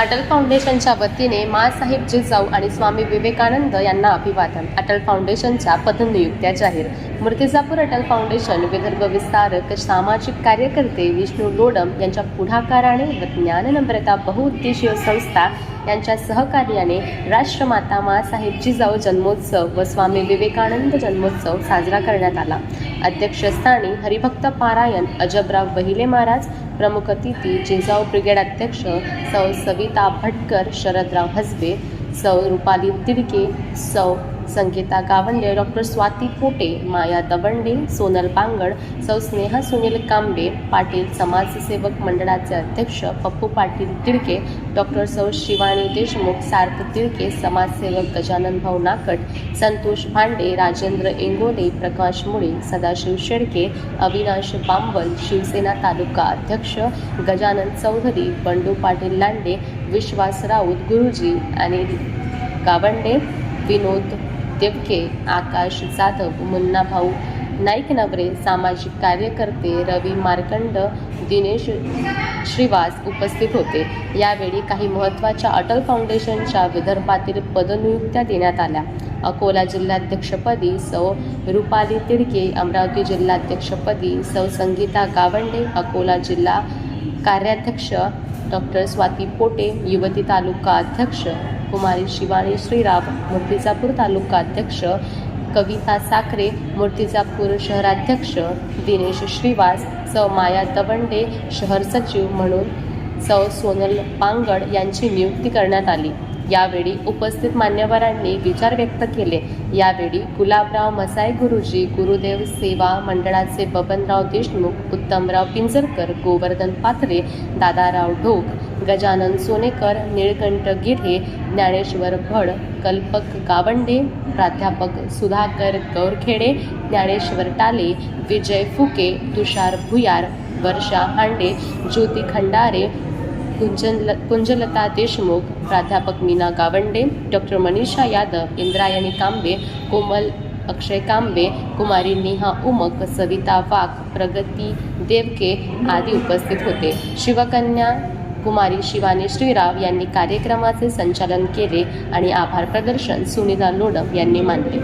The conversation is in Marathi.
अटल फाउंडेशनच्या वतीने माँसाहेब जिजाऊ आणि स्वामी विवेकानंद यांना अभिवादन. अटल फाउंडेशनच्या पदनियुक्त्या जाहीर. मूर्तिजापूर अटल फाउंडेशन विदर्भ विस्तारक सामाजिक कार्यकर्ते विष्णू लोडम यांच्या पुढाकाराने व ज्ञाननम्रता बहुउद्देशीय संस्था यांच्या सहकार्याने राष्ट्रमाता माँसाहेब जिजाऊ जन्मोत्सव व स्वामी विवेकानंद जन्मोत्सव साजरा करण्यात आला. अध्यक्षस्थानी हरिभक्त पारायण अजबराव बहिले महाराज प्रमुख अतिथी जिजाऊ ब्रिगेड अध्यक्ष सौ सविता भटकर शरदराव हसबे सौ रुपाली तिडके सौ संगीता गावंडे डॉक्टर स्वाती पोटे माया दवंडे सोनल बांगड सौ स्नेहा सुनील कांबे पाटील समाजसेवक मंडळाचे अध्यक्ष पप्पू पाटील तिडके डॉक्टर सौ शिवानी देशमुख सार्थ तिडके समाजसेवक गजानन भाऊ नाकट संतोष भांडे राजेंद्र इंगोले प्रकाश मुळे सदाशिव शेडके अविनाश बांबल शिवसेना तालुका अध्यक्ष गजानन चौधरी बंडू पाटील लांडे विश्वास राऊत गुरुजी आणि गावंडे विनोद देवके आकाश जाधव मुन्ना भाऊ नाईक नवरे सामाजिक कार्यकर्ते रवी मार्कंड दिनेश श्रीवास उपस्थित होते. यावेळी काही महत्त्वाच्या अटल फाउंडेशनच्या विदर्भातील पदनियुक्त्या देण्यात आल्या. अकोला जिल्हाध्यक्षपदी सौ. रुपाली तिडके अमरावती जिल्हाध्यक्षपदी सौ. संगीता गावंडे अकोला जिल्हा कार्याध्यक्ष डॉक्टर स्वाती पोटे युवती तालुका अध्यक्ष कुमारी शिवानी श्रीराव मूर्तिजापूर तालुका अध्यक्ष कविता साखरे मूर्तिजापूर शहराध्यक्ष दिनेश श्रीवास सौ. माया दवंडे शहर सचिव म्हणून सौ. सोनल पांगड यांची नियुक्ती करण्यात आली. यावेळी उपस्थित मान्यवरांनी विचार व्यक्त केले. यावेळी गुलाबराव मसाई गुरुजी गुरुदेव सेवा मंडळाचे बबनराव देशमुख उत्तमराव पिंजरकर गोवर्धन पाथरे दादाराव ढोक गजानन सोनेकर निळकंठ गिढे ज्ञानेश्वर भड कल्पक गावंडे प्राध्यापक सुधाकर गौरखेडे ज्ञानेश्वर टाले विजय फुके तुषार भुयार वर्षा हांडे ज्योती खंडारे कुंजल कुंजलता देशमुख प्राध्यापक मीना गावंडे डॉक्टर मनीषा यादव इंद्रायणी कांबे कोमल अक्षय कांबे कुमारी नेहा उमक सविता वाघ प्रगती देवके आदी उपस्थित होते. शिवकन्या कुमारी शिवानी श्रीराव यांनी कार्यक्रमाचे संचालन केले आणि आभार प्रदर्शन सुनीता लोडम यांनी मानले.